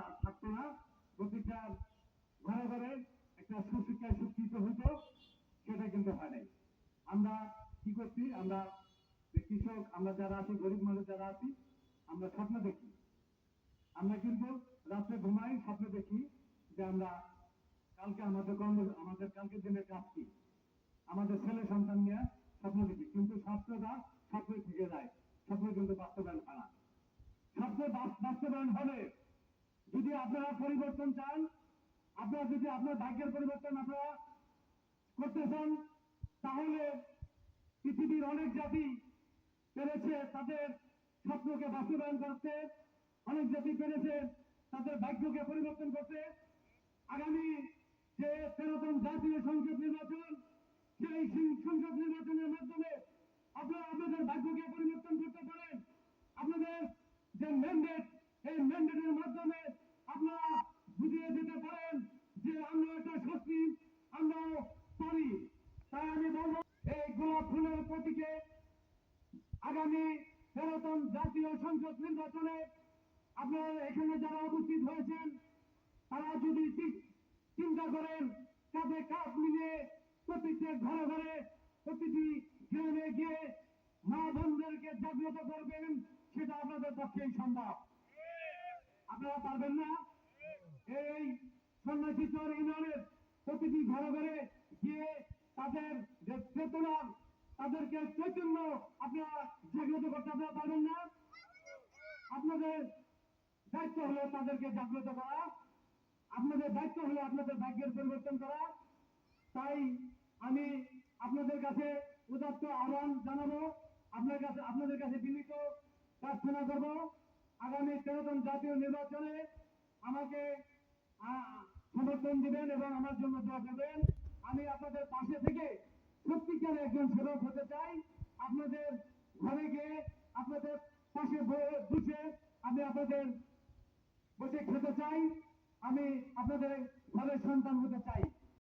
থাকতো না। প্রতিটা ঘরে ঘরে একটা সুশিক্ষায় শিক্ষিত হতো, সেটা কিন্তু হয় নাই। আমরা কি করছি? আমরা কৃষক, আমরা যারা আছি, গরিব মানুষ যারা আছি, আমরা স্বপ্ন দেখি। আমরা কিন্তু রাত্রে ঘুমাই, স্বপ্ন দেখি যে আমরা কালকে আমাদের কর্ম, আমাদের কালকের দিনের কাজ কি? আমাদের ছেলে সন্তান নিয়ে স্বপ্ন দেখি, কিন্তু স্বাস্থ্যটা স্বপ্ন থেকে যায় স্বপ্ন কিন্তু বাস্তবায়ন হয় না স্বপ্ন বাস- বাস্তবায়ন হবে যদি আপনারা পরিবর্তন চান, আপনারা যদি আপনার ভাগ্যের পরিবর্তন আপনারা করতে চান, তাহলে পৃথিবীর অনেক জাতি পেরেছে তাদের স্বপ্নকে বাস্তবায়ন করতে, অনেক জাতি পেরেছে তাদের ভাগ্যকে পরিবর্তন করতে। আগামী যে তেরোতম জাতীয় সংসদ নির্বাচন, সেই সংসদ নির্বাচনের মাধ্যমে আপনারা আপনাদের ভাগ্যকে পরিবর্তন করতে পারেন। আপনাদের যে ম্যান্ডেট এই ম্যান্ডেটের মাধ্যমে আমরাও তাই আমি বলব, এই গোলাপ ফুলের প্রতীকে আগামী তেরোতম জাতীয় সংসদ নির্বাচনে আপনারা এখানে যারা উপস্থিত হয়েছেন, তারা যদি চিন্তা করেন কাঁধে কাঁধ মিলিয়ে প্রতিটি ঘরে ঘরে প্রতিটি গ্রামে গিয়ে মা বোনদেরকে জাগ্রত করবেন, সেটা আপনাদের পক্ষেই সম্ভব। আপনারা পারবেন না? এই সন্ন্যাসী চর ইউনিয়নের প্রতিটি ঘরে ঘরে গিয়ে তাদের যে চেতনা তাদেরকে চৈতন্য আপনারা জাগ্রত করতে আপনারা পারবেন না। আপনাদের দায়িত্ব হলো তাদেরকে জাগ্রত করা। আপনাদের দায়িত্ব হলো আপনাদের ভাগ্যের পরিবর্তন করা। তাই আমি আপনাদের কাছে উদাত্ত আহ্বান জানাব। আপনার কাছে, আপনাদের কাছে বিনীত প্রার্থনা করব। আগামী তেরোতম জাতীয় নির্বাচনে আমাকে সমর্থন দিবেন এবং আমার জন্য দোয়া করবেন। আমি আপনাদের পাশে থেকে সত্যিকার একজন সেবক হতে চাই। আপনাদের ঘরে গিয়ে আপনাদের পাশে বসে আমি আপনাদের বসে খেতে চাই। আমি আপনাদের ঘরের সন্তান হতে চাই।